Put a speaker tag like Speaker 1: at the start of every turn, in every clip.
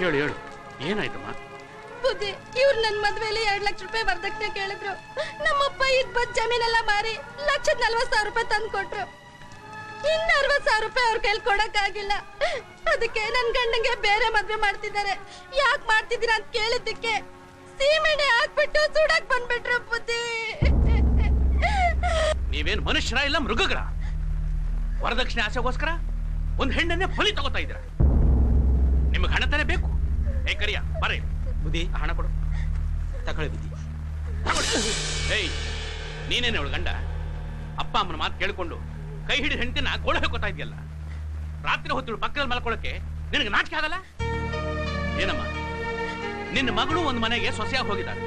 Speaker 1: ಹೇಳು ಹೇಳು. ಏನಾಯ್ತಮ್ಮ?
Speaker 2: ಬುದ್ಧಿ ಇವ್ರು ನನ್ನ ಮದ್ವೆಲಿ ಎರಡ್ ಲಕ್ಷ ರೂಪಾಯಿ ವರದಕ್ಷಿಣೆ ಕೇಳಿದ್ರು. ನಮ್ಮಪ್ಪ ಇದ್ ಬಂದ್ ಜಮೀನೆಲ್ಲ ಮಾರಿ ಲಕ್ಷದ ನಲ್ವತ್ ಸಾವಿರ ರೂಪಾಯಿ ತಂದು ಕೊಟ್ರು. ಇನ್ನ ಅರವತ್ ಸಾವಿರ ರೂಪಾಯಿ ಅವ್ರ ಕೈಲಿ ಕೊಡಕ್ ಆಗಿಲ್ಲ ಅದಕ್ಕೆ ನನ್ ಗಂಡಂಗೆ ಬೇರೆ ಮದ್ವೆ ಮಾಡ್ತಿದ್ದಾರೆ. ಯಾಕ್ ಮಾಡ್ತಿದ್ದೀರಾ ಅಂತ ಕೇಳಿದ್ದಕ್ಕೆ ಸೀಮೆಣ್ಣೆ ಹಾಕ್ಬಿಟ್ಟು ಸುಡಕ್ ಬಂದ್ಬಿಟ್ರು ಬುದ್ಧಿ.
Speaker 1: ನೀವೇನ್ ಮನುಷ್ಯರ ಇಲ್ಲ ಮೃಗಗಳ? ವರದಕ್ಷಿಣೆ ಆಸೆಗೋಸ್ಕರ ಒಂದ್ ಹೆಣ್ಣನ್ನೇ ಬಲಿ ತಗೋತಾ ಇದ್ದೀರ? ನಿಮಗೆ ಹಣ ತಾನೇ ಬೇಕು? ಏ, ಕರಿಯ ಬರೇ
Speaker 3: ಬುದ್ಧಿ,
Speaker 1: ಹಣ ಕೊಡು.
Speaker 3: ತಕೊಳ್ಳಿ ಬುದ್ಧಿ.
Speaker 1: ಏಯ್, ನೀನೇನು ಅವಳು ಗಂಡ? ಅಪ್ಪ ಅಮ್ಮನ ಮಾತು ಕೇಳಿಕೊಂಡು ಕೈ ಹಿಡಿದ ಹೆಂಡತಿನ ಗೋಳ ಹಾಕೋತಾ ಇದೆಯಲ್ಲ? ರಾತ್ರಿ ಹೊತ್ತು ಪಕ್ಕದಲ್ಲಿ ಮಲ್ಕೊಳ್ಳೋಕೆ ನಿನಗೆ ನಾಚಿಕೆ ಆಗಲ್ಲ? ಏನಮ್ಮ? ನಿನ್ನ ಮಗಳು ಒಂದು ಮನೆಗೆ ಸೊಸೆಯಾಗಿ ಹೋಗಿದ್ದಾಳೆ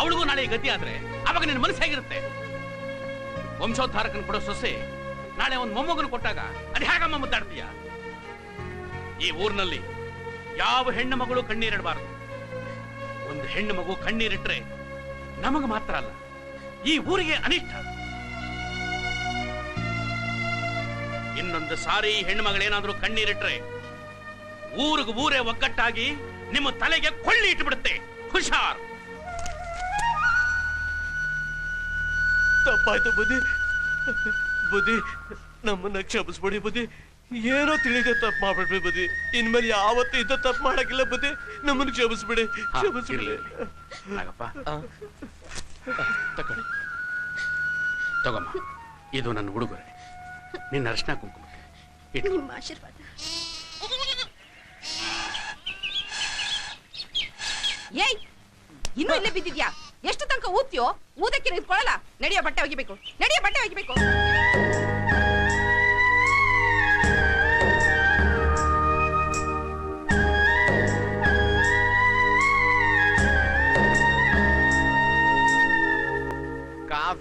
Speaker 1: ಅವಳಿಗೂ ನಾಳೆ ಗತಿ ಆದ್ರೆ ಅವಾಗ ನಿನ್ನ ಮನಸ್ಸು ಹೇಗಿರುತ್ತೆ? ವಂಶೋದ್ಧಾರಕನ ಕೊಡೋ ಸೊಸೆ ನಾಳೆ ಒಂದು ಮೊಮ್ಮಗನ ಕೊಟ್ಟಾಗ ಅದು ಹೇಗಮ್ಮ ಮುದ್ದಾಡ್ತೀಯ? ಈ ಊರಿನಲ್ಲಿ ಯಾವ ಹೆಣ್ಣು ಮಗಳು ಕಣ್ಣೀರಿಡಬಾರದು ಒಂದು ಹೆಣ್ಣು ಮಗು ಕಣ್ಣೀರಿಟ್ರೆ ನಮಗ ಮಾತ್ರ ಅಲ್ಲ, ಈ ಊರಿಗೆ ಅನಿಷ್ಟ. ಇನ್ನೊಂದು ಸಾರಿ ಹೆಣ್ಣು ಮಗಳೇನಾದ್ರೂ ಕಣ್ಣೀರಿಟ್ರೆ ಊರಿಗೆ ಊರೇ ಒಗ್ಗಟ್ಟಾಗಿ ನಿಮ್ಮ ತಲೆಗೆ ಕೊಳ್ಳಿ ಇಟ್ಬಿಡುತ್ತೆ. ಹುಷಾರ್.
Speaker 3: ತಪ್ಪಾಯ್ತು ಬುದ್ಧಿ. ಬುದ್ಧಿ, ನಮ್ಮನ್ನ ಕ್ಷಮಿಸ್ಬಿಡಿ ಬುದ್ಧಿ. ಏನೋ ತಿಳಿದೆ ತಪ್ಪು ಮಾಡ್ಬಿಡ್ಬಿ ಬುದ್ಧಿ. ಇನ್ಮೇಲೆ ಯಾವತ್ತೂ ಇದ್ದ ತಪ್ಪು ಮಾಡಕ್ಕಿಲ್ಲ ಬುದ್ಧಿ. ನಮ್ಮನ್ನ ಕ್ಷಮಿಸ್ಬಿಡಿ ಕ್ಷಮಿಸ್ಬಿಡಿ.
Speaker 1: ನಾಗಪ್ಪ ತಗೊಳ್ಳಿ. ತಗೊಮ್ಮ. ಇದು ನನ್ನ ಹುಡುಗರೆ ನಿನ್ನ ಅರ್ಶನ ಕುಂಕುಮ.
Speaker 2: ನಿಮ್ಮ ಆಶೀರ್ವಾದ.
Speaker 4: ಏಯ್ ಇನ್ನೂ ಇಲ್ಲೇ ಬಿದ್ದಿದ್ಯಾ? ಎಷ್ಟು ತನಕ ಊದ್ತೀಯೋ? ಊದಕ್ಕೆ ನಿಂತ್ಕೊಳ್ಳಲ್ಲ ನಡೆಯೋ ಬಟ್ಟೆ ಒಗಿಬೇಕು. ನಡೆಯೋ ಬಟ್ಟೆ ಒಗಿಬೇಕು.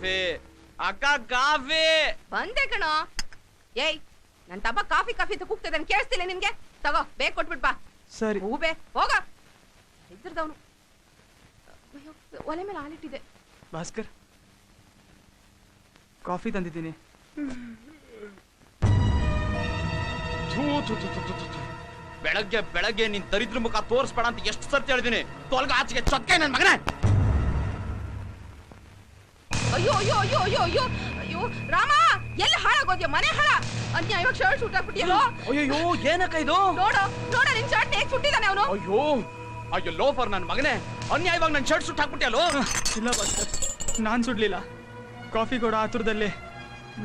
Speaker 3: ಕಾಫಿ. ಅಕ್ಕ ಕಾಫಿ.
Speaker 4: ಬಂದೆ ಕಣೋ. ಏಯ್ ನನ್ ತಮ್ಮ ಕಾಫಿ ಕಾಫಿ ಅಂತ ಕೂಗ್ತದೆ ಕೇಳಿಸ್ತಿಲ್ಲ ನಿಮ್ಗೆ ತಗೋ ಬೇಗ ಕೊಟ್ಬಿಟ್ ಬಾ.
Speaker 3: ಸರಿ.
Speaker 4: ಹೂಬೆ ಹೋಗ. ಇದ್ರದವನು ಒಲೆ ಮೇಲೆ ಹಾಲಿಟ್ಟಿದೆ.
Speaker 5: ಭಾಸ್ಕರ್ ಕಾಫಿ ತಂದಿದ್ದೀನಿ.
Speaker 3: ಬೆಳಗ್ಗೆ ಬೆಳಗ್ಗೆ ನಿನ್ ದರಿದ್ರ ಮುಖ ತೋರಿಸ್ಬೇಡ ಅಂತ ಎಷ್ಟು ಸರ್ತಿ ಹೇಳಿದೀನಿ ತೊಲ್ಗ ಆಚೆಗೆ ಚೊಕ್ಕೆ ನನ್ನ ಮಗನೇ.
Speaker 4: ಅಯ್ಯೋ ಅಯ್ಯೋ ಅಯ್ಯೋ ಅಯ್ಯೋ ಅಯ್ಯೋ. ಅಯ್ಯೋ ರಾಮ ಎಲ್ಲ ಹಾಳಾಗೋದ್ಯ? ಮನೆ ಹಾಳ. ಅನ್ಯಾಯವಾಗಿ ಶರ್ಟ್ ಸುಟ್ಟಾಕ್ಬಿಟ್ಟಿಯಲ್ಲೋ
Speaker 3: ಅಯ್ಯೋ ಏನಕ್ಕ ಇದು?
Speaker 4: ನೋಡು ನೋಡ ನಿನ್ ಶರ್ಟ್ ಹೇಗ್ ಸುಟ್ಟಿದ್ದಾನೆ ಅವನು?
Speaker 3: ಅಯ್ಯೋ ಅಯ್ಯೋ ಲೋಫರ್ ನನ್ನ ಮಗನೇ. ಅನ್ಯಾಯವಾಗಿ ನನ್ನ ಶರ್ಟ್ ಸುಟ್ಟು ಹಾಕ್ಬಿಟ್ಟಿಯಲ್ಲೋ
Speaker 5: ಇಲ್ಲ ಭಾಸ್ಕರ್ ನಾನು ಸುಡ್ಲಿಲ್ಲ. ಕಾಫಿ ಕೂಡ ಆತುರದಲ್ಲಿ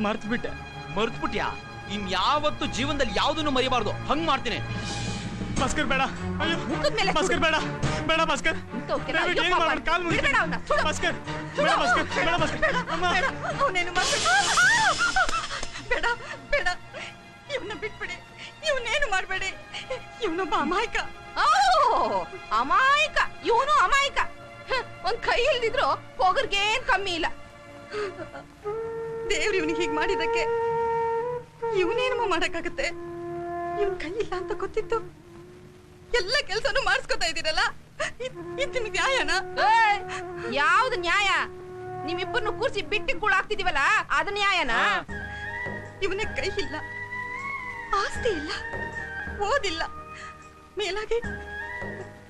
Speaker 5: ಮರ್ತು ಬಿಟ್ಟೆ
Speaker 3: ಮರ್ತ್ಬಿಟ್ಯಾ? ಇನ್ ಯಾವತ್ತು ಜೀವನದಲ್ಲಿ ಯಾವ್ದನ್ನು ಮರಿಬಾರ್ದು? ಹಂಗ್ ಮಾಡ್ತೀನಿ.
Speaker 5: ಭಾಸ್ಕರ್ ಬೇಡ. ಅಯ್ಯೋ
Speaker 4: ಬಸ್ಕರ್ ಮೇಲೆ
Speaker 5: ಭಾಸ್ಕರ್ ಬೇಡ. ಬೇಡ ಬಸ್ಕರ್
Speaker 4: ಇಂಥವ್ಕೆಲ್ಲ
Speaker 5: ದಯವಿಟ್ಟು ಏನ್ ಮಾಡ್ಬೇಡ, ಕಾಲ್
Speaker 4: ಸುಡು.
Speaker 5: ಭಾಸ್ಕರ್ ಬೇಡ ಭಾಸ್ಕರ್ ಬೇಡ ಭಾಸ್ಕರ್. ಅಮ್ಮ.
Speaker 2: ಬೇಡ. ಅವನೇನು ಬೇಡ ಬೇಡ. ಇವನ್ನ ಬಿಟ್ಬಿಡಿ. ಇವನೇನು ಮಾಡ್ಬೇಡಿ? ಇವನೊಬ್ಬ ಅಮಾಯಕ.
Speaker 4: ಓ, ಅಮಾಯಕ. ಇವನು ಅಮಾಯಕ. ಒಂದ್ ಕೈ ಇಲ್ದಿದ್ರು ಹೋಗರ್ಗೇನ್ ಕಮ್ಮಿ ಇಲ್ಲ.
Speaker 2: ದೇವ್ರು ಇವನಿಗೆ ಹೀಗ್ ಮಾಡಿದಕ್ಕೆ ಇವನೇನಮ್ಮ ಮಾಡಕ್ಕಾಗತ್ತೆ? ಇವನ್ ಕೈ ಇಲ್ಲ ಅಂತ ಗೊತ್ತಿತ್ತು. ಎಲ್ಲ ಕೆಲ್ಸನೂ ಮಾಡಿಸ್ಕೊತಾ ಇದೀರಲ್ಲ ಇದ್- ಇದ್ ನಿಮ್ಗೆ ನ್ಯಾಯನಾ?
Speaker 4: ಏಯ್, ಯಾವ್ದು ನ್ಯಾಯ? ನಿಮ್ಮಿಬ್ಬರನ್ನು ಕೂರಿಸಿ ಬಿಟ್ಟಿ ಕೂಳಾಗ್ತಿದೀವಲ್ಲ ಅದು ನ್ಯಾಯನ?
Speaker 2: ಇವನ ಕೈ ಇಲ್ಲ. ಆಸ್ತಿ ಇಲ್ಲ. ಓದಿಲ್ಲ. ಮೇಲಾಗಿ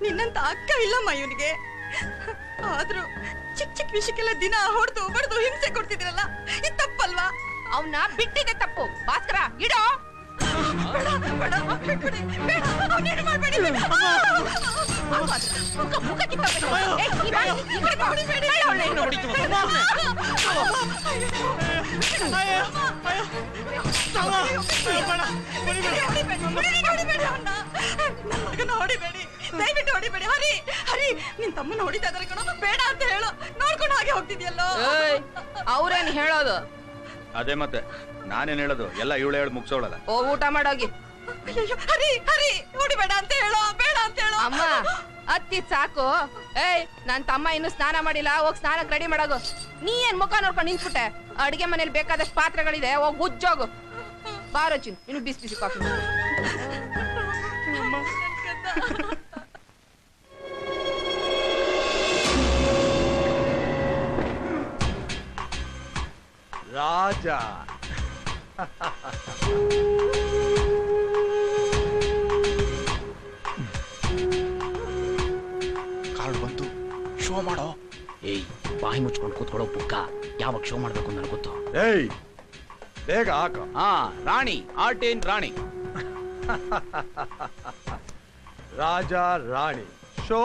Speaker 2: ನಿನ್ನಂತ ಅಕ್ಕ ಇಲ್ಲಮ್ಮ ಇವನಿಗೆ. ಆದ್ರೂ ಚಿಕ್ಕ ಚಿಕ್ಕ ವಿಷಯಕ್ಕೆಲ್ಲ ದಿನ ಹೊಡೆದು ಬಡ್ದು ಹಿಂಸೆ ಕೊಡ್ತಿದ್ರಲ್ಲ ಇದು ತಪ್ಪಲ್ವಾ?
Speaker 4: ಅವನ್ನ ಬಿಟ್ಟಿದೆ ತಪ್ಪು. ಭಾಸ್ಕರ ಇಡೋ!
Speaker 2: ಹೊಡಿಬೇಡಿ ದಯವಿಟ್ಟು ಹೊಡಿಬೇಡಿ ಹರಿ ಹರಿ ನಿನ್ ಬೇಡ ಅಂತ ನೋಡ್ಕೊಂಡು ಹಾಗೆ
Speaker 4: ಅವ್ರೇನ್ ಹೇಳೋದು?
Speaker 6: ಅದೇ ಮತ್ತೆ. ನಾನೇನ್ ಹೇಳೋದು? ಎಲ್ಲ ಇವಳು ಹೇಳಿ ಮುಗ್ಸೋಳಲ್ಲ.
Speaker 4: ಓ ಊಟ ಮಾಡೋಗಿ.
Speaker 2: ಅಯ್ಯಯ್ಯೋ, ಹರಿ ಹರಿ ಹೊಡಿಬೇಡ ಅಂತ ಹೇಳೋ ಬೇಡ ಅಂತ ಹೇಳೋ.
Speaker 4: ಅಮ್ಮ ಅತ್ತಿ ಸಾಕು. ಏಯ್ ನನ್ ತಮ್ಮ ಇನ್ನು ಸ್ನಾನ ಮಾಡಿಲ್ಲ ಹೋಗಿ ಸ್ನಾನಕ್ಕೆ ರೆಡಿ ಮಾಡೋಗು ನೀ ಏನ್ ಮುಖ ನೋಡ್ಕೊಂಡು ನಿಂತ್ಬಿಟ್ಟೆ? ಅಡಿಗೆ ಮನೇಲಿ ಬೇಕಾದಷ್ಟು ಪಾತ್ರೆಗಳಿದೆ ಹೋಗ್ ಉಜ್ಜೋಗು. ಬಾರೋ ಚಿನ್ ಇನ್ನು ಬಿಸಿ ಬಿಸಿ ಕಾಫಿ ಮಾಡು.
Speaker 6: ರಾಜ ಕಾರ್ಡ್ ಬಂತು. ಶೋ ಮಾಡೋ.
Speaker 7: ಏಯ್ ಬಾಯಿ ಮುಚ್ಕೊಂಡು ಕೂತ್ಕೊಳ್ಳೋ ಪುಕ್ಕ ಯಾವಾಗ ಶೋ ಮಾಡ್ಬೇಕು ನನಗೆ ಗೊತ್ತು?
Speaker 6: ಏಯ್ ಬೇಗ ಹಾಕ.
Speaker 7: ಹಾ ರಾಣಿ ಆರ್ಟೇನ್ ರಾಣಿ.
Speaker 6: ರಾಜ ರಾಣಿ. ಶೋ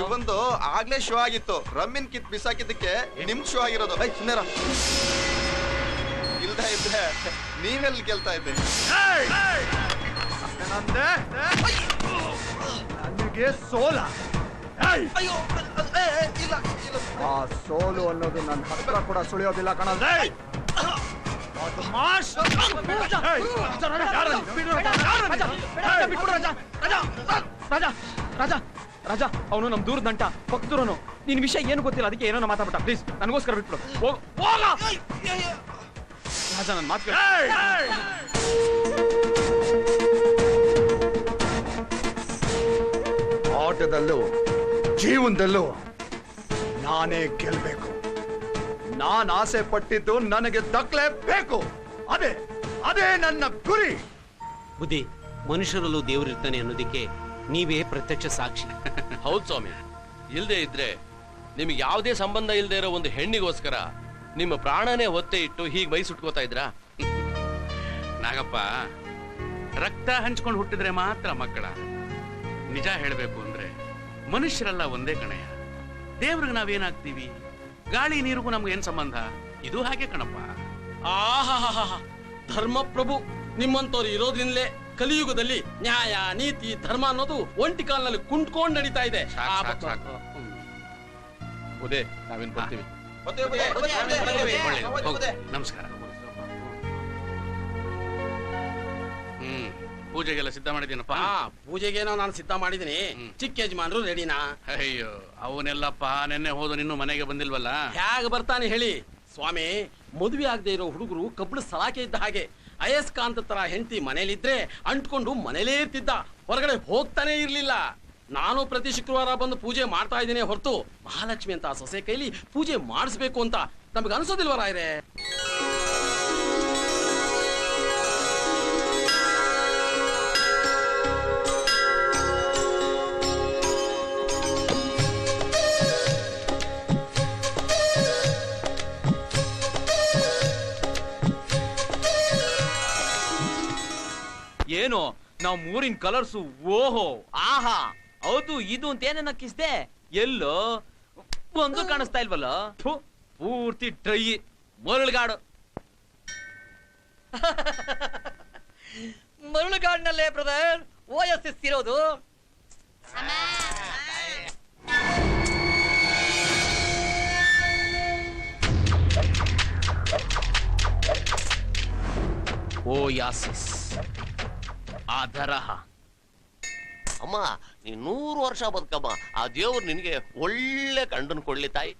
Speaker 8: ಇವಂದು ಆಗ್ಲೇ ಶೋ ಆಗಿತ್ತು ರಮ್ಮಿನ್ ಕಿತ್ ಬಿಸಾಕಿದ್ದಕ್ಕೆ ನಿಮ್ ಶೋ ಆಗಿರೋದು ಐ ಸುಮ್ಮನೆ ಇಲ್ದ ಇದ್ರೆ ನೀವೆಲ್ಲಿ ಗೆಲ್ತಾ ಇದ್ದೆ
Speaker 6: ನನಗೆ ಸೋಲ!
Speaker 8: ಅಯ್ಯೋ ಇಲ್ಲ ಇಲ್ಲ
Speaker 6: ಆ ಸೋಲು ಅನ್ನೋದು ನನ್ನ ಹತ್ರ ಕೂಡ ಸುಳಿಯೋದಿಲ್ಲ ಕಣಲ್ದೆ
Speaker 5: ರಾಜ ರಾಜ ರಾಜ ಅವನು ನಮ್ ದೂರ ದಂಟ ಪಕ್ತರನು ನಿನ್ ವಿಷಯ ಏನು ಗೊತ್ತಿಲ್ಲ ಅದಕ್ಕೆ ಏನೋ ಮಾತಾಡ್ಬಿಟ್ಟ. ಪ್ಲೀಸ್ ನನಗೋಸ್ಕರ ಬಿಟ್ಬಿಡು. ಹೋಗ್ ಹೋಗ! ರಾಜ ನನ್ನ ಮಾತು
Speaker 6: ಆಟದಲ್ಲೂ ಜೀವನದಲ್ಲೂ ನಾನೇ ಗೆಲ್ಬೇಕು. ನಾನ್ ಆಸೆ ಪಟ್ಟಿದ್ದು ನನಗೆ ದಕ್ಲೇಬೇಕು ಅದೇ ಅದೇ ನನ್ನ ಗುರಿ.
Speaker 9: ಬುದ್ಧಿ ಮನುಷ್ಯರಲ್ಲೂ ದೇವರಿರ್ತಾನೆ ಅನ್ನೋದಕ್ಕೆ ನೀವೇ ಪ್ರತ್ಯಕ್ಷ ಸಾಕ್ಷಿ.
Speaker 10: ಹೌದು ಸ್ವಾಮಿ. ಇಲ್ಲದೆ ಇದ್ರೆ ನಿಮಗೆ ಯಾವುದೇ ಸಂಬಂಧ ಇಲ್ಲದೆ ಇರೋ ಒಂದು ಹೆಣ್ಣಿಗೋಸ್ಕರ ನಿಮ್ಮ ಪ್ರಾಣನೇ ಒತ್ತೆ ಇಟ್ಟು ಹೀಗೆ ಮೈ ಸುಟ್ಕೋತಾ ಇದ್ರಾ
Speaker 1: ನಾಗಪ್ಪ ರಕ್ತ ಹಂಚ್ಕೊಂಡು ಹುಟ್ಟಿದ್ರೆ ಮಾತ್ರ ಮಕ್ಕಳ. ನಿಜ ಹೇಳಬೇಕು ಅಂದ್ರೆ ಮನುಷ್ಯರೆಲ್ಲ ಒಂದೇ ಕಣಯ್ಯ. ದೇವ್ರಿಗೆ ನಾವೇನಾಗ್ತೀವಿ ಗಾಳಿ ನೀರಿಗೂ ನಮ್ಗೆ ಏನ್ ಸಂಬಂಧ? ಇದು ಹಾಗೆ ಕಣಪ್ಪ.
Speaker 9: ಆಹಾ ಧರ್ಮಪ್ರಭು ನಿಮ್ಮಂತವ್ರು ಇರೋದ್ರಿಂದಲೇ ಕಲಿಯುಗದಲ್ಲಿ ನ್ಯಾಯ ನೀತಿ ಧರ್ಮ ಅನ್ನೋದು ಒಂಟಿ ಕಾಲ್ನಲ್ಲಿ ಕುಂಟ್ಕೊಂಡ್ ನಡೀತಾ ಇದೆ.
Speaker 10: ಉದೇ ನಾವೇನ್ ಬರ್ತೀವಿ.
Speaker 1: ನಮಸ್ಕಾರ. ಹ್ಮ್. ಪೂಜೆಗೆಲ್ಲ ಸಿದ್ಧ ಮಾಡಿದ್ದೀನಪ್ಪ?
Speaker 9: ಆ ಪೂಜೆಗೇನೋ ನಾನು ಸಿದ್ಧ ಮಾಡಿದೀನಿ ಚಿಕ್ಕ ಯಜಮಾನ್ರು ರೆಡಿನಾ?
Speaker 1: ಅಯ್ಯೋ ಅವನೆಲ್ಲಪ್ಪ ನೆನ್ನೆ ಹೋದು ನಿನ್ನ ಮನೆಗೆ ಬಂದಿಲ್ವಲ್ಲ?
Speaker 9: ಹೇಗೆ ಬರ್ತಾನೆ ಹೇಳಿ? ಸ್ವಾಮಿ ಮದುವೆ ಆಗದೆ ಇರೋ ಹುಡುಗರು ಕಬ್ಬಳ ಸಲಾಕೆ ಇದ್ದ ಹಾಗೆ ಅಯಸ್ಕಾಂತ ತರ ಹೆಂಡತಿ ಮನೇಲಿದ್ರೆ ಅಂಟ್ಕೊಂಡು ಮನೇಲೇ ಇರ್ತಿದ್ದ. ಹೊರಗಡೆ ಹೋಗ್ತಾನೆ ಇರಲಿಲ್ಲ. ನಾನು ಪ್ರತಿ ಶುಕ್ರವಾರ ಬಂದು ಪೂಜೆ ಮಾಡ್ತಾ ಇದ್ದೀನಿ ಹೊರತು ಮಹಾಲಕ್ಷ್ಮಿ ಅಂತ ಸೊಸೆ ಕೈಲಿ ಪೂಜೆ ಮಾಡಿಸ್ಬೇಕು ಅಂತ ನಮ್ಗೆ ಅನ್ಸೋದಿಲ್ವ ರಾಯ್ರೆ?
Speaker 3: ನಾವ್ ಮೂರಿನ ಕಲರ್ಸು ಓಹೋ ಆಹಾ. ಹೌದು ಇದು ಅಂತ ಏನೇನ ಕಿಸ್ದೆ? ಎಲ್ಲೋ? ಒಂದು ಕಾಣಿಸ್ತಾ ಇಲ್ವಲ್ಲ? ಥು, ಪೂರ್ತಿ dry ಮರಳುಗಾಡು.
Speaker 7: ಮರಳುಗಾಡಿನಲ್ಲೇ brother? Oasis ಇರೋದು?
Speaker 9: ಓ ಆದರಹ.
Speaker 11: ಅಮ್ಮ ನೀ ನೂರು ವರ್ಷ ಬದುಕಮ್ಮ. ಆ ದೇವ್ರು ನಿನಗೆ ಒಳ್ಳೆ ಗಂಡನ್ ಕೊಡ್ಲಿ ತಾಯಿ.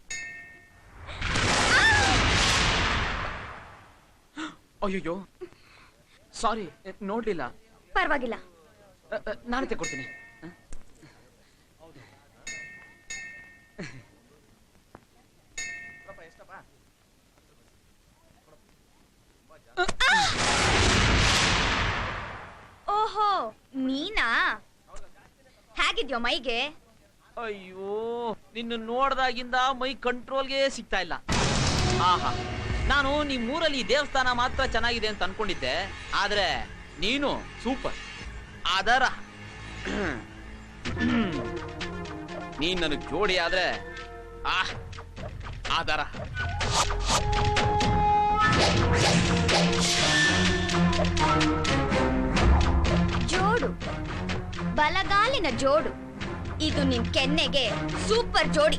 Speaker 5: ಅಯ್ಯೋ ಸಾರಿ ನೋಡ್ಲಿಲ್ಲ.
Speaker 12: ಪರವಾಗಿಲ್ಲ.
Speaker 5: ನಾನು ತೆಕೊಡ್ತೀನಿ Ah!
Speaker 12: ಓಹೋ ನೀನಾ ಹೇಗಿದ್ಯೋ ಮೈಗೆ?
Speaker 3: ಅಯ್ಯೋ, ನಿನ್ನ ನೋಡ್ದಾಗಿಂದ ಮೈ ಕಂಟ್ರೋಲ್ಗೆ ಸಿಗ್ತಾ ಇಲ್ಲ. ಆಹಾ, ನಾನು ನಿಮ್ ಊರಲ್ಲಿ ದೇವಸ್ಥಾನ ಮಾತ್ರ ಚೆನ್ನಾಗಿದೆ ಅಂತ ಅನ್ಕೊಂಡಿದ್ದೆ. ಆದ್ರೆ ನೀನು ಸೂಪರ್. ಆದರ.
Speaker 9: ನೀನ್ ನನಗ್ ಜೋಡಿ ಆದ್ರೆ ಆಹ್ ಆದರ.
Speaker 12: ಜೋಡು. ಬಲಗಾಲಿನ ಜೋಡು. ಇದು ನಿಮ್ ಕೆನ್ನೆಗೆ ಸೂಪರ್ ಜೋಡಿ.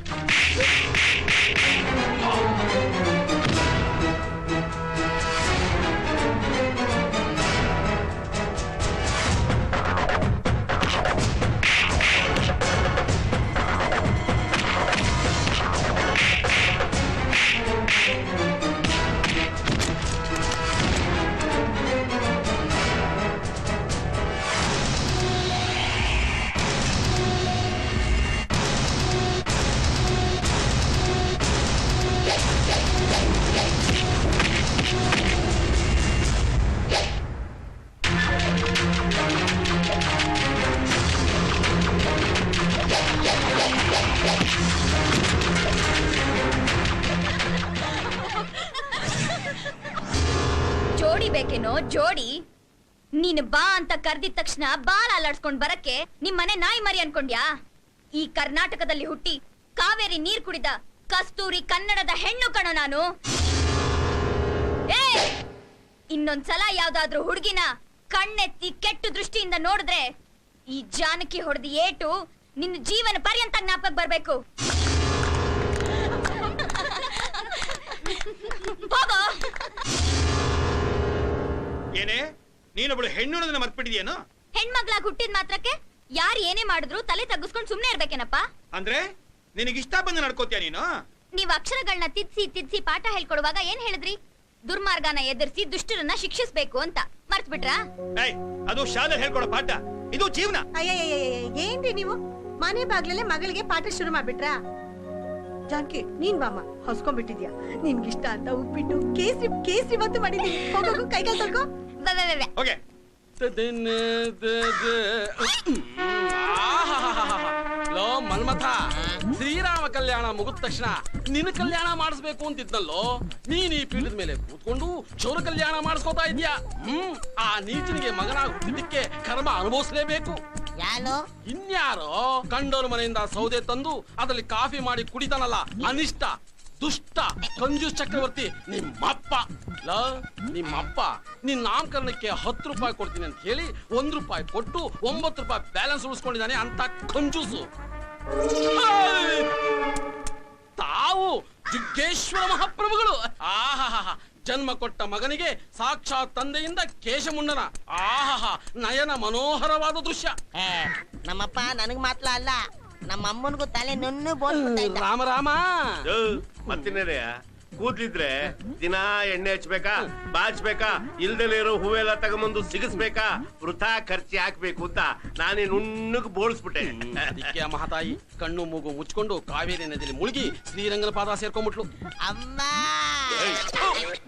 Speaker 12: ಕರ್ದಿದ ಬಾಳ ಅಲ್ಲಾಡ್ಸ್ಕೊಂಡ್ ಬರಕ್ಕೆ ನಿಮ್ಮನೆ ನಾಯಿ ಮರಿ ಅನ್ಕೊಂಡ್ಯಾ? ಈ ಕರ್ನಾಟಕದಲ್ಲಿ ಹುಟ್ಟಿ ಕಾವೇರಿ ನೀರ್ ಕುಡಿದ ಕಸ್ತೂರಿ ಕನ್ನಡದ ಹೆಣ್ಣು ಕಣ ನಾನು. ಇನ್ನೊಂದ್ಸಲ ಯಾವ್ದಾದ್ರೂ ಹುಡುಗಿನ ಕಣ್ಣೆತ್ತಿ ಕೆಟ್ಟ ದೃಷ್ಟಿಯಿಂದ ನೋಡಿದ್ರೆ ಈ ಜಾನಕಿ ಹೊಡೆದ ಏಟು ನಿನ್ನ ಜೀವನ ಪರ್ಯಂತ ಜ್ಞಾಪಕ ಬರ್ಬೇಕು.
Speaker 1: ಏನೇ? ನೀನೊಬ್ಳು ಹೆಣ್ಣು ಮರ್ತ್ಬಿಟ್ಟಿದ್ಯೇನು?
Speaker 12: ಹೆಣ್ಮಗ್ಳಾಗ್ ಹುಟ್ಟಿದ ಮಾತ್ರಕ್ಕೆ ಯಾರು ಏನೇ ಮಾಡಿದ್ರು ತಲೆ ತಗ್ಗಿಸ್ಕೊಂಡು ಸುಮ್ನೆ ಇರ್ಬೇಕೇನಪ್ಪ?
Speaker 1: ಅಂದ್ರೆ ನಿನಗಿಷ್ಟ ಬಂದು ನಡ್ಕೋತೀಯ ನೀನು?
Speaker 12: ನೀವ್ ಅಕ್ಷರಗಳನ್ನ ತಿದ್ಸಿ ತಿದ್ಸಿ ಪಾಠ ಹೇಳ್ಕೊಡುವಾಗ ಏನ್ ಹೇಳಿದ್ರಿ? ದುರ್ಮಾರ್ಗನ ಎದುರಿಸಿ ದುಷ್ಟರನ್ನ ಶಿಕ್ಷಿಸ್ಬೇಕು ಅಂತ. ಮರ್ತ್ ಬಿಟ್ರಾ
Speaker 1: ಏಯ್ ಅದು ಶಾಲೆ ಹೇಳ್ಕೊಡೋ ಪಾಠ. ಇದು ಜೀವನ.
Speaker 2: ಅಯ್ಯಯ್ಯಯ್ಯಯ್ಯ, ಏನ್ರಿ ನೀವು ಮನೆ ಬಾಗ್ಲಲ್ಲೇ ಮಗಳಿಗೆ ಪಾಠ ಶುರು ಮಾಡ್ಬಿಟ್ರಾ ಜಾನ್ಕಿ ನೀನ್ ಬಾಮ ಹೊಸ್ಕೊಂಡ್ಬಿಟ್ಟಿದ್ಯಾ ನಿನ್ಗಿಷ್ಟ ಅಂತ ಉಪ್ಪಿಟ್ಟು ಕೇಸರಿ ಕೇಸರಿ ಬಂತು ಮಾಡಿದೀನಿ ಕೈಕಾಲ್ ತೊಳ್ಕೊ
Speaker 12: ವೆ.
Speaker 1: ಓಕೆ
Speaker 9: ಲೋ ಮನ್ಮಥ ಶ್ರೀರಾಮ ಕಲ್ಯಾಣ ಮುಗಿದ ತಕ್ಷಣ ನಿನ್ನ ಕಲ್ಯಾಣ ಮಾಡಿಸ್ಬೇಕು ಅಂತಿದ್ನಲ್ಲೋ ನೀನ್ ಈ ಪೀಠದ ಮೇಲೆ ಕೂತ್ಕೊಂಡು ಚೌರ ಕಲ್ಯಾಣ ಮಾಡಿಸ್ಕೋತಾ ಇದ್ಯಾ ಹ್ಮ್ ಆ ನೀಚನಿಗೆ ಮಗನಾಗಿ ಹುಟ್ಟಿದ್ದಕ್ಕೆ ಕರ್ಮ ಅನುಭವಿಸಲೇಬೇಕು. ಇನ್ಯಾರೋ ಕಂಡೋರ್ ಮನೆಯಿಂದ ಸೌದೆ ತಂದು ಅದರಲ್ಲಿ ಕಾಫಿ ಮಾಡಿ ಕುಡಿತಾನಲ್ಲ ಅನಿಷ್ಟ. ದುಷ್ಟ ಕಂಜೂಸ್ ಚಕ್ರವರ್ತಿ ನಿಮ್ಮಪ್ಪ. ಲ ನಿಮ್ಮಪ್ಪ ನಿನ್ ನಾಮಕರಣಕ್ಕೆ ಹತ್ತು ರೂಪಾಯಿ ಕೊಡ್ತೀನಿ ಅಂತ ಹೇಳಿ ಒಂದ್ ರೂಪಾಯಿ ಕೊಟ್ಟು ಒಂಬತ್ತು ರೂಪಾಯಿ ಬ್ಯಾಲೆನ್ಸ್ ಉಳಿಸ್ಕೊಂಡಿದ್ದಾನೆ ಅಂತ ಕಂಜೂಸು! ತಾವು ಜಿಗ್ಗೇಶ್ವರ ಮಹಾಪ್ರಭುಗಳು. ಆಹಾ ಜನ್ಮ ಕೊಟ್ಟ ಮಗನಿಗೆ ಸಾಕ್ಷಾತ್ ತಂದೆಯಿಂದ ಕೇಶಮುಂಡನ. ಆಹಾ ನಯನ ಮನೋಹರವಾದ ದೃಶ್ಯ.
Speaker 2: ನಮ್ಮಪ್ಪ ನನಗ್ ಮಾತ್ರ ಅಲ್ಲ. ನಮ್ಮ ಅಮ್ಮನಿಗೂ ತಲೆ ನುಣ್ಣು ಬೋಲ್
Speaker 9: ರಾಮ ರಾಮ.
Speaker 10: ಮತ್ತಿನ್ನೇನೆ ಕೂದ್ಲಿದ್ರೆ ದಿನ ಎಣ್ಣೆ ಹಚ್ಬೇಕಾ ಬಾಚ್ಬೇಕಾ ಇಲ್ದಲೇ ಇರೋ ಹೂವೆಲ್ಲ ತಗೊಂಬಂದು ಸಿಗಿಸ್ಬೇಕಾ ವೃಥಾ ಖರ್ಚಿ ಹಾಕ್ಬೇಕು ಅಂತ ನಾನೇ ನುಣ್ಣಗ್ ಬೋಳಿಸ್ಬಿಟ್ಟೆ.
Speaker 9: ಅದಕ್ಕೆ ಮಹಾತಾಯಿ ಕಣ್ಣು ಮೂಗು ಮುಚ್ಕೊಂಡು ಕಾವೇರಿ ನದಿಯಲ್ಲಿ ಮುಳುಗಿ ಶ್ರೀರಂಗನ ಪಾದ ಸೇರ್ಕೊಂಡ್ಬಿಟ್ಲು
Speaker 2: ಅಮ್ಮ!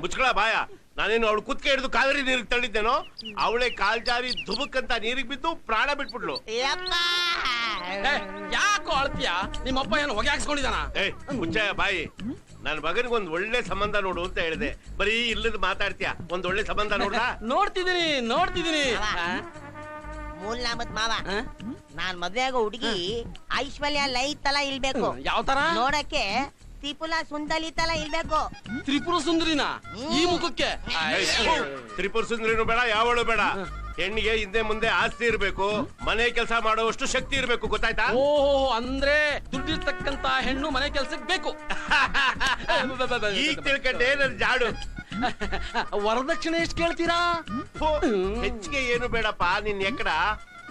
Speaker 10: ಮುಚ್ಕೊಳ ಬಾಯ. ನಾನೇನು ಅವಳು ಕುತ್ಕೆ ಹಿಡಿದು ಕಾವೇರಿ ನೀರಿಗೆ ತಳ್ಳಿದ್ದೇನೋ? ಅವಳೆ ಕಾಲ್ ಜಾರಿ ಧುಬುಕ್ ಅಂತ ನೀರಿಗೆ ಬಿದ್ದು ಪ್ರಾಣ ಬಿಟ್ಬಿಟ್ಲು.
Speaker 9: ಯಾಕೋ ಅಳ್ತೀಯ? ನಿಮ್ಮಪ್ಪ ಏನು ಹೊಗೆ ಹಾಕ್ಸ್ಕೊಂಡಿದಾನ
Speaker 10: ಏಯ್ ಮುಚ್ಚ ಬಾಯಿ. ನನ್ನ ಮಗನಿಗೆ ಒಂದ್ ಒಳ್ಳೆ ಸಂಬಂಧ ನೋಡು ಅಂತ ಹೇಳಿದೆ. ಬರೀ ಇಲ್ಲದ ಮಾತಾಡ್ತೀಯ. ಒಂದ್ ಒಳ್ಳೆ ಸಂಬಂಧ
Speaker 9: ನೋಡ ನೋಡ್ತಿದೀನಿ ನೋಡ್ತಿದೀನಿ?
Speaker 2: ಮೂಲ್ ನಾಮದ್ ಮಾವ. ನಾನ್ ಮದ್ವೆ ಆಗೋ ಹುಡುಗಿ ಐಶ್ವರ್ಯ ಲೈ ತಲ ಇಲ್ಬೇಕು.
Speaker 9: ಯಾವ ತರ?
Speaker 2: ನೋಡಕ್ಕೆ ತ್ರಿಪುಲ ಸುಂದರಿ ತಲ ಇಲ್ಬೇಕು.
Speaker 9: ತ್ರಿಪುರ ಸುಂದರಿನ? ಈ ಮುಖಕ್ಕೆ?
Speaker 10: ತ್ರಿಪುರ ಸುಂದರಿನೂ ಬೇಡ ಯಾವಳು ಬೇಡ. ಹೆಣ್ಣಿಗೆ ಹಿಂದೆ ಮುಂದೆ ಆಸ್ತಿ ಇರ್ಬೇಕು ಮನೆ ಕೆಲಸ ಮಾಡುವಷ್ಟು ಶಕ್ತಿ ಇರ್ಬೇಕು ಗೊತ್ತಾಯ್ತಾ?
Speaker 9: ಓಹೋ ಅಂದ್ರೆ ದುಡ್ಡಿರ್ತಕ್ಕಂತ ಹೆಣ್ಣು ಮನೆ ಕೆಲ್ಸಕ್ಕೆ ಬೇಕು.
Speaker 10: ಈಗ ತಿಳ್ಕೊಂಡೆ ನನ್ ಜಾಡು.
Speaker 9: ವರದಕ್ಷಿಣೆ ಎಷ್ಟು ಕೇಳ್ತೀರಾ?
Speaker 10: ಫೋ, ಹೆಚ್ಚಿಗೆ ಏನು ಬೇಡಪ್ಪ ನಿನ್ ಎಕ್ಕಡ.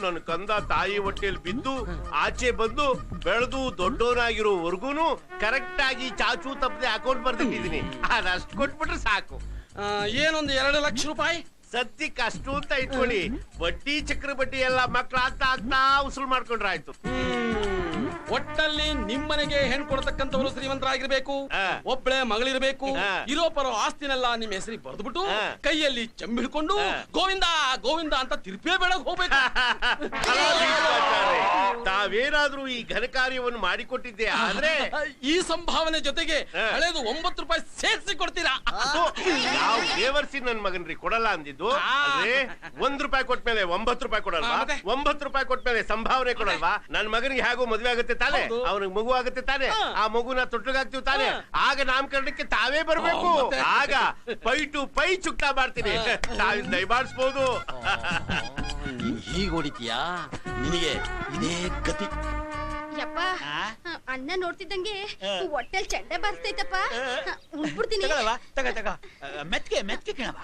Speaker 10: ನನ್ನ ಕಂದ ತಾಯಿ ಹೊಟ್ಟೆಯಲ್ಲಿ ಬಿದ್ದು ಆಚೆ ಬಂದು ಬೆಳೆದು ದೊಡ್ಡವನಾಗಿರೋವರೆಗೂ ಕರೆಕ್ಟ್ ಆಗಿ ಚಾಚು ತಪ್ಪದೆ ಅಕೌಂಟ್ ಬರ್ದಿಟ್ಟಿದೀನಿ. ಅದಷ್ಟು ಕೊಟ್ಬಿಟ್ರೆ ಸಾಕು.
Speaker 9: ಆ, ಏನೊಂದು ಎರಡು ಲಕ್ಷ ರೂಪಾಯಿ?
Speaker 10: ಸದ್ಯಕ್ಕೆ ಅಷ್ಟು ಅಂತ ಇಟ್ಕೊಳ್ಳಿ. ಬಡ್ಡಿ ಚಕ್ರ ಬಡ್ಡಿ ಎಲ್ಲ ಮಕ್ಳು ಆಗ್ತಾ ಆಗ್ತಾ ಉಸುಲ್ ಮಾಡ್ಕೊಂಡ್ರೆ ಆಯ್ತು.
Speaker 9: ಹ್ಮ್. ಒಟ್ಟಲ್ಲಿ ನಿಮ್ಮನೆಗೆ ಹೆಣ್ಣು ಕೊಡ್ತಕ್ಕಂಥವ್ರು ಶ್ರೀಮಂತರಾಗಿರ್ಬೇಕು ಒಬ್ಬಳೆ ಮಗಳಿರ್ಬೇಕು ಇರೋ ಪರೋ ಆಸ್ತಿನೆಲ್ಲ ನಿಮ್ಮ ಹೆಸರಿಗೆ ಬರೆದ್ಬಿಟ್ಟು. ಕೈಯಲ್ಲಿ
Speaker 10: ಚಂಬಿಡ್ಕೊಂಡು.
Speaker 9: ಗೋವಿಂದ ಗೋವಿಂದ ಅಂತ ತಿರುಪೇ ಬೆಳಗ್ ಹೋಗ್ಬೇಕು.
Speaker 10: ತಾವೇನಾದ್ರೂ ಈ ಘನ ಕಾರ್ಯವನ್ನು ಮಾಡಿಕೊಟ್ಟಿದ್ದೆ ಆದ್ರೆ
Speaker 9: ಈ ಸಂಭಾವನೆ ಜೊತೆಗೆ ಹಳೆದು ಒಂಬತ್ತು ರೂಪಾಯಿ ಸೇರಿಸಿ ಕೊಡ್ತೀರಾ?
Speaker 10: ನಾವು ದೇವರ್ಸಿ ನನ್ ಮಗನ್ರಿ ಕೊಡಲ್ಲ ಅಂದಿದ್ದು.
Speaker 9: ಆ.
Speaker 10: ಆದ್ರೆ ಒಂದ್ ರೂಪಾಯಿ ಕೊಟ್ಮೇಲೆ ಒಂಬತ್ತು ರೂಪಾಯಿ ಕೊಡಲ್ವಾ?
Speaker 9: ಒಂಬತ್ ಮತ್ತೆ?
Speaker 10: ಒಂಬತ್ತು ರೂಪಾಯಿ ಕೊಟ್ಮೇಲೆ ಸಂಭಾವನೆ ಕೊಡಲ್ವಾ? ನನ್ ಮಗನಿಗೆ ಹೇಗೋ ಮದ್ವೆ ಆಗುತ್ತೆ ತಾನೆ.
Speaker 9: ಹೌದು.
Speaker 10: ಅವನಿಗೆ ಮಗು ಆಗುತ್ತೆ ತಾನೆ.
Speaker 9: ಆ.
Speaker 10: ಆ ಮಗುನ ತೊಟ್ಟಿಗಾಗ್ತೀವಿ ತಾನೆ. ಆಗ ನಾಮಕರಣಕ್ಕೆ ತಾವೇ ಬರ್ಬೇಕು.
Speaker 9: ಮತ್ತೆ?
Speaker 10: ಆಗ ಪೈ ಟು ಪೈ ಚುಕ್ತಾ ಮಾಡ್ತೀನಿ. ತಾವಿನ್ ದಯಮಾಡಿಸ್ಬೋದು
Speaker 9: ನೀನ್ ಹೀಗ್ ಹೊಡಿತೀಯಾ ನಿನಗೆ ಇದೇ ಗತಿ.
Speaker 12: ಯಪ್ಪ ಅಣ್ಣ ನೋಡ್ತಿದ್ದಂಗೆ ಹೊಟ್ಟೆಲ್ ಚಂಡೆ ಬರ್ತೈತಪ್ಪ ಉಳ್ಬಿಡ್ತೀನಿ
Speaker 7: ತಗ ತಗ. ಮೆತ್ಗೆ ಮೆತ್ಗೆ ಕಣವ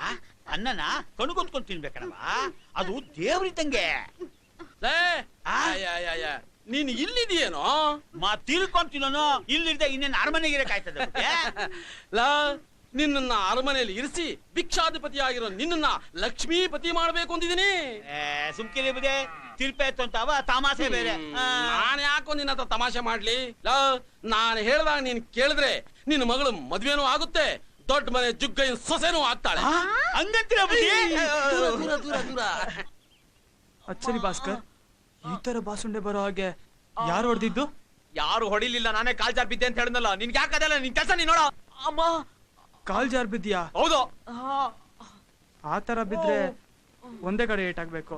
Speaker 7: ಅನ್ನನ ಕಣ್ಕೊಂತ್ಕೊಂಡ್ ತಿನ್ಬೇಕಣವ ಅದು ದೇವ್ರಿದ್ದಂಗೆ.
Speaker 9: ನೀನ್ ಇಲ್ಲಿದೆಯೇನೋ?
Speaker 7: ಮಾ ತಿಳ್ಕೊಂಡ್ ತಿನ್ನೋನು ಇಲ್ಲಿರ್ದೆ ಇನ್ನೇನು ಅರಮನೆಗೆ ಇರಕಾಯ್ತದೆ
Speaker 9: ಲಾ ನಿನ್ನ ಅರಮನೆಯಲ್ಲಿ ಇರಿಸಿ ಭಿಕ್ಷಾಧಿಪತಿ ಆಗಿರೋ ನಿನ್ನ ಲಕ್ಷ್ಮೀಪತಿ ಮಾಡ್ಬೇಕು ಅಂದಿದ್ದೀನಿ.
Speaker 7: ಸುಮ್ಕಿರಿ ಬುದೆ ತಿರ್ಪೆ ಅಂತ ಅವ ತಮಾಷೆ ಬೇರೆ.
Speaker 9: ನಾನು ಯಾಕೋ ನಿನ್ನ ಹತ್ರ ತಮಾಷೆ ಮಾಡ್ಲಿ? ಲಾ ನಾನು ಹೇಳ್ದಾಗ ನೀನ್ ಕೇಳಿದ್ರೆ ನಿನ್ನ ಮಗಳು ಮದ್ವೆನೂ ಆಗುತ್ತೆ. ದೊಡ್ಡ ಮನೆ ಜುಗ್ಗಯ್ಯನ ಸೊಸೆನೂ ಆಗ್ತಾಳೆ.
Speaker 7: ಹಂಗಂತೀರ ಬುದ್ಧಿ
Speaker 9: ದೂರ ದೂರ ದೂರ ದೂರ.
Speaker 5: ಅಚ್ಚರಿ ಭಾಸ್ಕರ್ ಈ ತರ ಬಾಸುಂಡೆ ಬರೋ ಹಾಗೆ ಯಾರು ಹೊಡೆದಿದ್ದು?
Speaker 3: ಯಾರು ಹೊಡಿಲಿಲ್ಲ ನಾನೇ ಕಾಲ್ ಜಾರ್ ಬಿದ್ದೆ ಅಂತ ಹೇಳಿದ್ನಲ್ಲ. ನಿನ್ಗೆ ಯಾಕೆ ಅದಲ್ಲ? ನಿನ್ ಕೆಲಸ ನೀನ್ ನೋಡ. ಅಮ್ಮ.
Speaker 5: ಕಾಲ್ ಜಾರ್ ಬಿದ್ಯಾ
Speaker 3: ಹೌದು
Speaker 5: ಆ ತರ ಬಿದ್ರೆ ಒಂದೇ ಕಡೆ ಏಟ್ ಆಗ್ಬೇಕು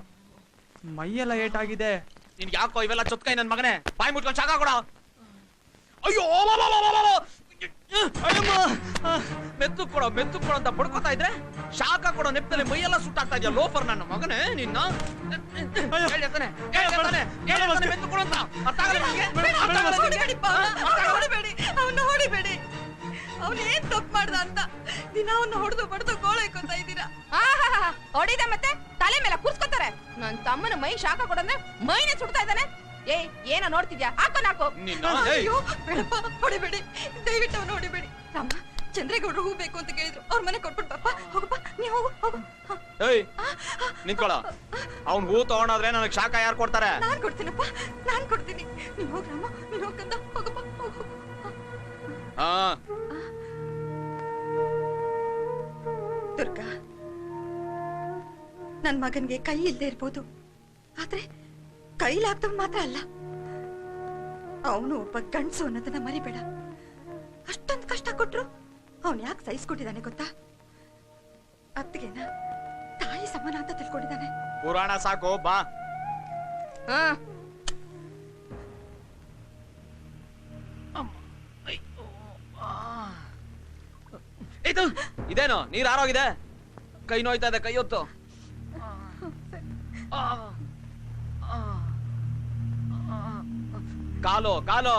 Speaker 5: ಮೈಯೆಲ್ಲ ಏಟ್ ಆಗಿದೆ
Speaker 3: ನಿನ್ಗೆ ಯಾಕೋ ಇವೆಲ್ಲ ಚೊತ್ಕೈ ನನ್ ಮಗನೇ? ಬಾಯಿ ಮುಟ್ಕೊಂಡು ಶಾಕ ಕೊಡ. ಅಯ್ಯೋ ಮೆತ್ತು ಕೊಡೋ ಮೆತ್ತು ಕೊಡೋ ಅಂತ ಬಡ್ಕೋತಾ ಇದ್ರೆ ಶಾಖ ಕೊಡೋ ನೆಪ್ಪದಲ್ಲಿ ಮೈಯೆಲ್ಲ ಸುಟ್ಟಾಗ್ತಾ ಇದೆಯಾ ಲೋಫರ್ ನನ್ನ ಮಗನೇ ನಿನ್ನ? ಮೆತ್ತು ಕೊಡು ಅಂತ.
Speaker 2: ಅವ್ನ ಹೊಡಿಬೇಡಿ ಅವನ್ನ ಏನ್ ತಪ್ಪು ಮಾಡ್ದ ಅಂತ. ದಿನ ಅವನ್ನ ಹೊಡೆದು ಬಡ್ದು ಗೋಳೈಕೋತಾ ಇದ್ದೀರಾ?
Speaker 4: ಆಹಾಹಾ, ಹೊಡಿದೆ ಮತ್ತೆ. ತಲೆ ಮೇಲೆ ಕೂರ್ಸ್ಕೊತಾರೆ. ನನ್ನ ತಮ್ಮನ ಮೈ ಶಾಖ ಕೊಡಂದ್ರೆ ಮೈನೇ ಸುಡ್ತಾ ಇದ್ದಾನೆ. ಏಯ್ ಏನ ನೋಡ್ತಿದ್ಯಾ? ಹಾಕೋ ನಾಕು
Speaker 2: ಅಯ್ಯೋ ಬೇಡಪ್ಪ ಹೊಡಿಬೇಡಿ ದಯವಿಟ್ಟು ಅವನು ಹೊಡಿಬೇಡಿ ರಾಮ ಚಂದ್ರೇಗೌಡರು ಹೂ ಬೇಕು ಅಂತ ಕೇಳಿದ್ರು. ಅವ್ರ ಮನೆ ಕೊಟ್ಬಿಟ್ಟು ಬಪ್ಪ ಹೋಗಪ್ಪ ನೀವು ಹೋಗು ಹೋಗು. ಹ,
Speaker 3: ಏಯ್ ನಿಂತ್ಕೊಳ. ಅವ್ನ್ ಹೂ ತಗೊಂಡಾದ್ರೆ ನನಗೆ ಶಾಖ ಯಾರು ಕೊಡ್ತಾರೆ?
Speaker 2: ನಾನ್ ಕೊಡ್ತೀನಪ್ಪ ನಾನ್ ಕೊಡ್ತೀನಿ. ನೀನ್ ಹೋಗ್ ರಾಮ ನೀನ್ ಹೋಗಂತ ಹೋಗಪ್ಪ ಹೋಗು
Speaker 3: ಹಾ.
Speaker 2: ದುರ್ಗಾ ನನ್ ಮಗನ್ಗೆ ಕೈ ಇಲ್ಲದೆ ಇರ್ಬೋದು. ಆದ್ರೆ ಕೈಲಾಗ್ದವ್ ಮಾತ್ರ ಅಲ್ಲ. ಅವನು ಒಬ್ಬ ಗಂಡ್ಸು ಅನ್ನೋದನ್ನ ಮರಿಬೇಡ. ಅಷ್ಟೊಂದು ಕಷ್ಟ ಕೊಟ್ರು ಅವನ್ ಯಾಕೆ ಸಹಿಸ್ಕೊಟ್ಟಿದ್ದಾನೆ ಗೊತ್ತಾ? ಅತ್ತಿಗೆನ ತಾಯಿ ಸಮಾನ ಅಂತ ತಿಳ್ಕೊಂಡಿದ್ದಾನೆ.
Speaker 3: ಪುರಾಣ ಸಾಕು ಬಾ.
Speaker 4: ಹಾ.
Speaker 3: ಇದು ಇದೇನು ನೀರ್ ಆರೋಗಿದೆ? ಕೈ ನೋಯ್ತಾ ಇದೆ ಕೈ ಹೊತ್ತು. ಕಾಲು ಕಾಲು.